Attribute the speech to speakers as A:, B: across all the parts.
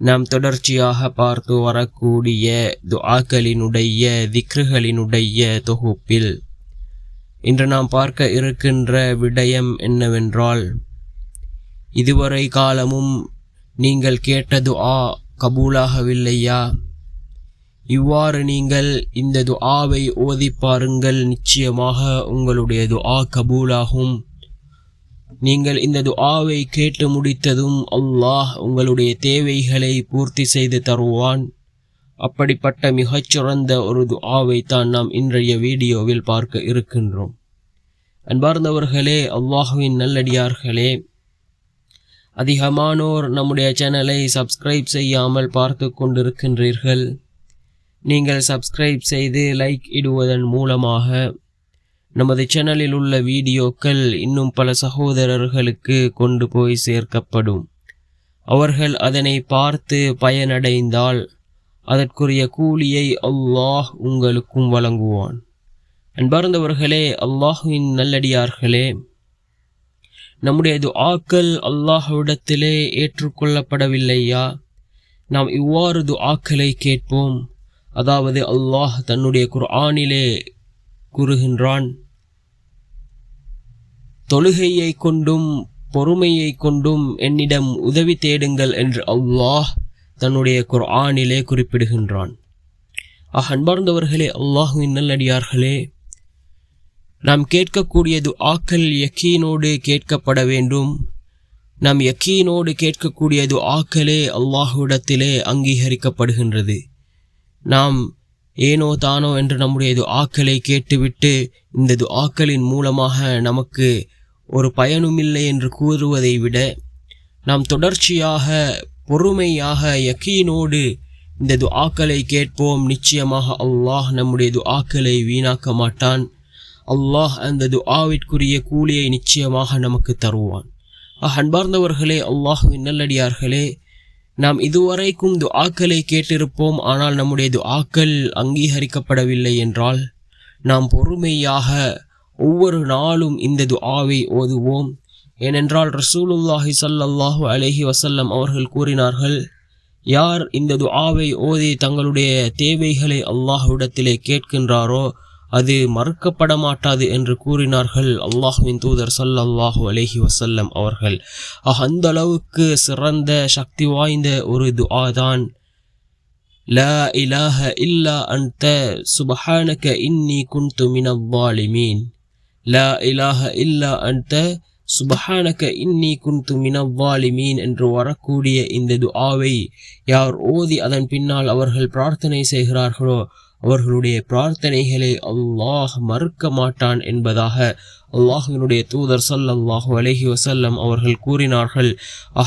A: நாம் தொடர்ச்சியாக பார்த்து வரக்கூடிய துஆக்களினுடைய திக்ருகளினுடைய தொகுப்பில் இன்று நாம் பார்க்க இருக்கின்ற விடயம் என்னவென்றால் இதுவரை காலமும் நீங்கள் கேட்ட துஆ கபூலாகவில்லையா? இவ்வாறு நீங்கள் இந்த துஆவை ஓதி பாருங்கள். நிச்சயமாக உங்களுடைய துஆ கபூலாகும். நீங்கள் இந்த துஆவை கேட்டு முடித்ததும் அல்லாஹ் உங்களுடைய தேவைகளை பூர்த்தி செய்து தருவான். அப்படிப்பட்ட மிகச்சிறந்த ஒரு துஆவை தான் நாம் இன்றைய வீடியோவில் பார்க்க இருக்கின்றோம். அன்பார்ந்தவர்களே அல்லாஹுவின் நல்லடியார்களே அதிகமானோர் நம்முடைய சேனலை சப்ஸ்கிரைப் செய்யாமல் பார்த்து கொண்டிருக்கின்றீர்கள். நீங்கள் சப்ஸ்கிரைப் செய்து லைக் இடுவதன் மூலமாக நமது சேனலில் உள்ள வீடியோக்கள் இன்னும் பல சகோதரர்களுக்கு கொண்டு போய் சேர்க்கப்படும். அவர்கள் அதனை பார்த்து பயனடைந்தால் அதற்குரிய கூலியை அல்லாஹ் உங்களுக்கும் வழங்குவான். அன்பார்ந்தவர்களே அல்லாஹுவின் நல்லடியார்களே நம்முடைய துஆக்கள் அல்லாஹ்விடத்திலே ஏற்றுக்கொள்ளப்படவில்லையா? நாம் இவ்வாறு துஆக்களை கேட்போம். அதாவது அல்லாஹ் தன்னுடைய குர்ஆனிலே கூறுகின்றான். தொழுகையை கொண்டும் பொறுமையை கொண்டும் என்னிடம் உதவி தேடுங்கள் என்று அல்லாஹ் தன்னுடைய குர்ஆனிலே குறிப்பிடுகின்றான். ஆக அன்பார்ந்தவர்களே அல்லாஹுவின் நல்லடியார்களே நாம் கேட்கக்கூடியது ஆக்கள் யக்கீனோடு கேட்கப்பட வேண்டும். நாம் யக்கீனோடு கேட்கக்கூடியது ஆக்கலே அல்லாஹுவிடத்திலே அங்கீகரிக்கப்படுகின்றது. நாம் ஏனோ தானோ என்று நம்முடைய துஆக்களை கேட்டுவிட்டு இந்த துஆக்களின் மூலமாக நமக்கு ஒரு பயனுமில்லை என்று கூறுவதை விட நாம் தொடர்ச்சியாக பொறுமையாக யக்கீனோடு இந்த துஆக்களை கேட்போம். நிச்சயமாக அல்லாஹ் நம்முடைய துஆக்களை வீணாக்க மாட்டான். அல்லாஹ் அந்த துஆவிற்குரிய கூலியை நிச்சயமாக நமக்கு தருவான். அன்பார்ந்தவர்களே அல்லாஹுவின் நல்லடியார்களே நாம் இதுவரைக்கும் துஆக்களை கேட்டிருப்போம் ஆனால் நம்முடைய துஆக்கள் அங்கீகரிக்கப்படவில்லை என்றால் நாம் பொறுமையாக ஒவ்வொரு நாளும் இந்த துஆவை ஓதுவோம். ஏனென்றால் ரசூலுல்லாஹி சல்லல்லாஹு அலஹி வசல்லம் அவர்கள் கூறினார்கள் யார் இந்த துஆவை ஓதி தங்களுடைய தேவைகளை அல்லாஹ்விடத்திலே கேட்கின்றாரோ அது மறுக்கப்பட மாட்டாது என்று கூறினார்கள் அல்லாஹுவின் தூதர் சல்லல்லாஹு அலஹி வசல்லம் அவர்கள். அந்த அளவுக்கு சிறந்த சக்தி வாய்ந்த ஒரு துஆ தான். லா இலாஹ இல்லா அந்த சுபஹானக இன்னி குன்து மினவாலிமீன் லா இலாஹ இல்லா அந்த சுபஹானக இன்னி குன்து மினவாலிமீன் என்று வரக்கூடிய இந்த துஆவை யார் ஓதி அதன் பின்னால் அவர்கள் பிரார்த்தனை செய்கிறார்களோ அவர்களுடைய பிரார்த்தனைகளை அல்லாஹ் மறுக்க மாட்டான் என்பதாக அல்லாஹுவினுடைய தூதர் சல்லாஹூ அலஹி வசல்லம் அவர்கள் கூறினார்கள்.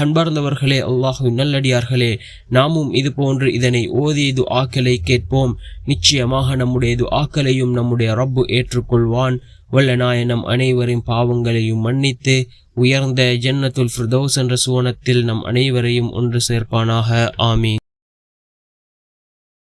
A: அன்பர்ந்தவர்களே அல்லாஹுவின் நல்லடியார்களே நாமும் இது போன்று இதனை ஓதியது ஆக்கலை கேட்போம். நிச்சயமாக நம்முடையது ஆக்கலையும் நம்முடைய ரப்பு ஏற்றுக்கொள்வான். வல்ல நாயனம் அனைவரின் பாவங்களையும் மன்னித்து உயர்ந்த ஜன்னத்துல் ஃபிர்தோஸ் என்ற சுவனத்தில் நம் அனைவரையும் ஒன்று சேர்ப்பானாக. ஆமீன்.